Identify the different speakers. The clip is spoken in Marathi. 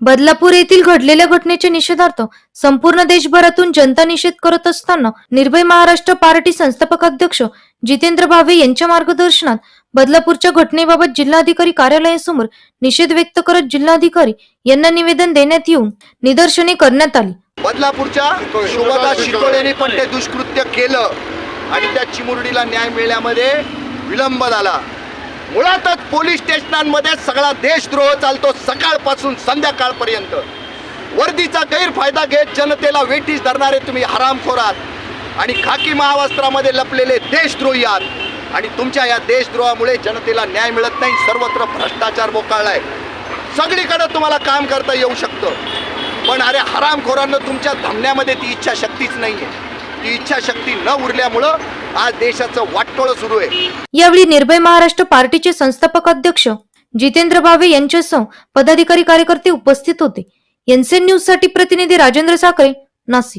Speaker 1: बदलापूर येथील घडलेल्या घटनेच्या निषेधार्थ संपूर्ण देशभरातून जनता निषेध करत असताना निर्भय महाराष्ट्र पार्टी संस्थापक अध्यक्ष जितेंद्र भावे यांच्या मार्गदर्शनात बदलापूरच्या घटनेबाबत जिल्हाधिकारी कार्यालयासमोर निषेध व्यक्त करत जिल्हाधिकारी यांना निवेदन देण्यात येऊन निदर्शने करण्यात आली.
Speaker 2: बदलापूरच्या शुभदा पण ते दुष्कृत्य केलं आणि त्या चिमुरडीला न्याय मिळण्यामध्ये विलंब झाला. मुळातच पोलीस स्टेशनांमध्ये सगळा देशद्रोह चालतो सकाळपासून संध्याकाळपर्यंत. वर्दीचा गैरफायदा घेत जनतेला वेठीस धरणारे तुम्ही हरामखोर आहात आणि खाकी महावस्त्रामध्ये लपलेले देशद्रोही आहात. आणि तुमच्या या देशद्रोहामुळे जनतेला न्याय मिळत नाही सर्वत्र भ्रष्टाचार बोकाळलाय सगळीकडे तुम्हाला काम करता येऊ शकतं. पण अरे हरामखोरांना तुमच्या धमण्यामध्ये ती इच्छाशक्तीच आहे ती इच्छाशक्ती न उरल्यामुळं आज देशाचं वाटोळं सुरू आहे.
Speaker 1: यावेळी निर्भय महाराष्ट्र पार्टीचे संस्थापक अध्यक्ष जितेंद्र भावे यांच्यासह पदाधिकारी कार्यकर्ते उपस्थित होते. एनसीएन न्यूजसाठी प्रतिनिधी राजेंद्र साखरे नाशिक.